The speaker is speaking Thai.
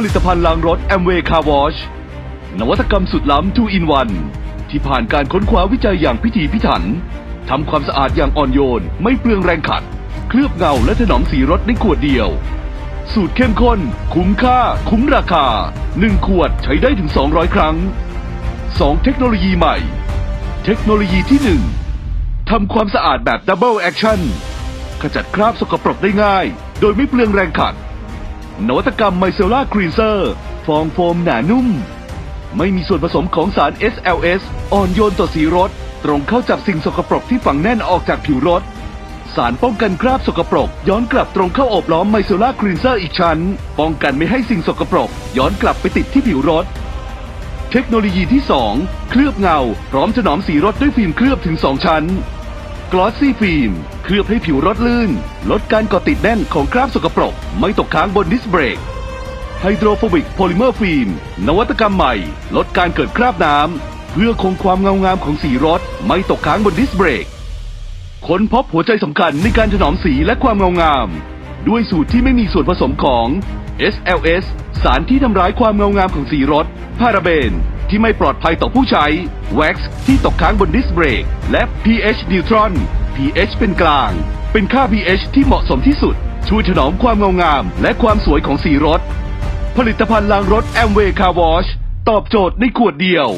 ผลิตภัณฑ์ล้างรถ a m w a y Car Wash นวัตกรรมสุดล้ำ2 in 1ที่ผ่านการค้นคว้าวิจัยอย่างพิถีพิถันทำความสะอาดอย่างอ่อนโยน ไม่เปลืองแรงขัด เคลือบเงาและถนอมสีรถในขวดเดียว สูตรเข้มข้น คุ้มค่า คุ้มราคา 1 ขวดใช้ได้ถึง 200 ครั้ง 2 เทคโนโลยีใหม่ เทคโนโลยีที่ 1ทำความสะอาดแบบดับเบิลแอคชั่นขจัดคราบสกปรกได้ง่าย โดยไม่เปลืองแรงขัด นวัตกรรมไมเซล่าครีนเซอร์ ฟองโฟมหนานุ่ม ไม่มีส่วนผสมของสาร SLS อ่อนโยนต่อสีรถ ตรงเข้าจับสิ่งสกปรกที่ฝังแน่นออกจากผิวรถ สารป้องกันคราบสกปรก ย้อนกลับตรงเข้าอบล้อมไมเซล่าครีนเซอร์อีกชั้น ป้องกันไม่ให้สิ่งสกปรก ย้อนกลับไปติดที่ผิวรถ เทคโนโลยีที่ 2 เคลือบเงา พร้อมถนอมสีรถด้วยฟิล์มเคลือบถึง 2 ชั้น กลอสซี่ฟิล์มเคลือบให้ผิวรถลื่น ลดการเกาะติดแน่นของคราบสกปรก ไม่ตกค้างบนดิสเบรกไฮโดรโฟบิกโพลิเมอร์ฟิล์มนวัตกรรมใหม่ ลดการเกิดคราบน้ำ เพื่อคงความเงางามของสีรถ ไม่ตกค้างบนดิสเบรกค้นพบหัวใจสำคัญในการถนอมสีและความเงางาม ด้วยสูตรที่ไม่มีส่วนผสมของ SLS สารที่ทำร้ายความเงางามของสีรถ พาราเบน ที่ไม่ปลอดภัยต่อผู้ใช้ Wax ที่ตกค้างบนดิสเบรก และ pH neutron pH เป็นกลาง เป็นค่า pH ที่เหมาะสมที่สุด ช่วยถนอมความเงางาม และความสวยของสีรถ ผลิตภัณฑ์ล้างรถ Amway Car Wash ตอบโจทย์ในขวดเดียว